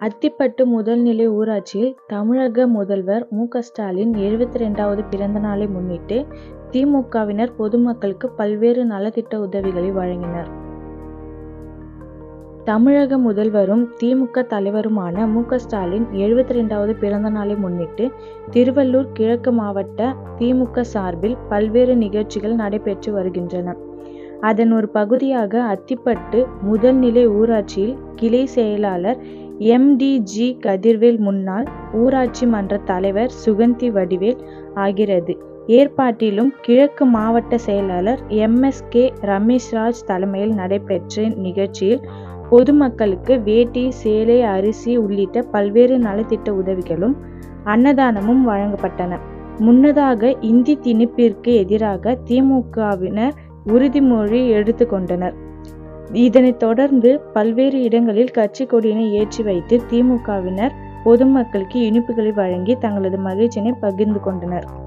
அத்திப்பட்டு முதல்நிலை ஊராட்சியில் தமிழக முதல்வர் மு. க. ஸ்டாலின் எழுபத்தி ரெண்டாவது பிறந்த நாளை முன்னிட்டு திமுகவினர் பொதுமக்களுக்கு பல்வேறு நலத்திட்ட உதவிகளை வழங்கினர். தமிழக முதல்வரும் திமுக தலைவருமான மு. க. ஸ்டாலின் எழுபத்தி ரெண்டாவது பிறந்த நாளை முன்னிட்டு திருவள்ளூர் கிழக்கு மாவட்ட திமுக சார்பில் பல்வேறு நிகழ்ச்சிகள் நடைபெற்று வருகின்றன. அதன் ஒரு பகுதியாக அத்திப்பட்டு முதல்நிலை ஊராட்சியில் கிளை செயலாளர் எம்டிஜி கதிர்வேல் முன்னாள் ஊராட்சி மன்ற தலைவர் சுகந்தி வடிவேல் ஆகிறது ஏற்பாட்டிலும் கிழக்கு மாவட்ட செயலாளர் எம்எஸ்கே ரமேஷ்ராஜ் தலைமையில் நடைபெற்ற நிகழ்ச்சியில் பொதுமக்களுக்கு வேட்டி சேலை அரிசி உள்ளிட்ட பல்வேறு நலத்திட்ட உதவிகளும் அன்னதானமும் வழங்கப்பட்டன. முன்னதாக இந்தி திணிப்பிற்கு எதிராக திமுகவினர் உறுதிமொழி எடுத்துக்கொண்டனர் இதனைத் தொடர்ந்து பல்வேறு இடங்களில் கட்சி கொடியினை ஏற்றி வைத்து திமுகவினர் பொதுமக்களுக்கு இனிப்புகளை வழங்கி தங்களது மகிழ்ச்சியினை பகிர்ந்து கொண்டனர்.